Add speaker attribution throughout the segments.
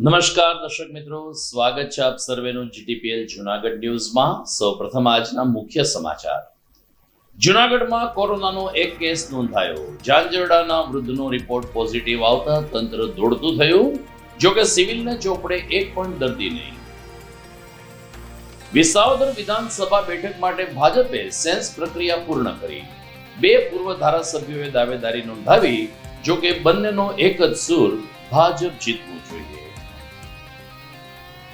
Speaker 1: નમસ્કાર દર્શક મિત્રો, સ્વાગત છે આપ સર્વેનું જીટીપીએલ જુનાગઢ ન્યૂઝમાં. સૌપ્રથમ આજના મુખ્ય સમાચાર. જુનાગઢમાં કોરોનાનો એક કેસ નોંધાયો. જાંજરડાના વૃદ્ધનો રિપોર્ટ પોઝિટિવ આવતા તંત્ર દોડતું થયું જો સિવિલને ચોપડે એક પણ દર્દી નહીં. વિસાવદર વિધાનસભા બેઠક માટે ભાજપે સેન્સ પ્રક્રિયા પૂર્ણ કરી. બે પૂર્વ ધારાસભ્યોએ દાવેદારી નોંધાવી જો કે બંનેનો એક જ સૂર ભાજપ જીતવું.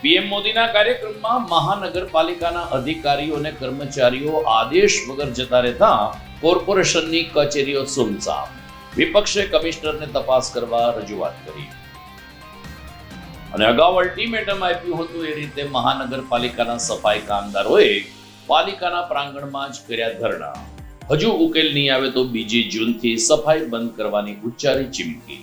Speaker 1: પીએમ મોદીના કાર્યક્રમમાં મહાનગરપાલિકાના અધિકારીઓ અને કર્મચારીઓ આદેશ વગર જતા રહેતા કોર્પોરેશનની કચેરીઓ સુમસામ. વિપક્ષે કમિશનરને તપાસ કરવા રજૂઆત કરી. અને અગાઉ અલ્ટિમેટમ આપ્યું હતું એ રીતે મહાનગરપાલિકાના સફાઈ કામદારોએ પાલિકાના પ્રાંગણમાં જ કર્યા ધરણા. હજુ ઉકેલ નહીં આવે તો બીજી જૂનથી સફાઈ બંધ કરવાની ઉચ્ચારી ચીમકી.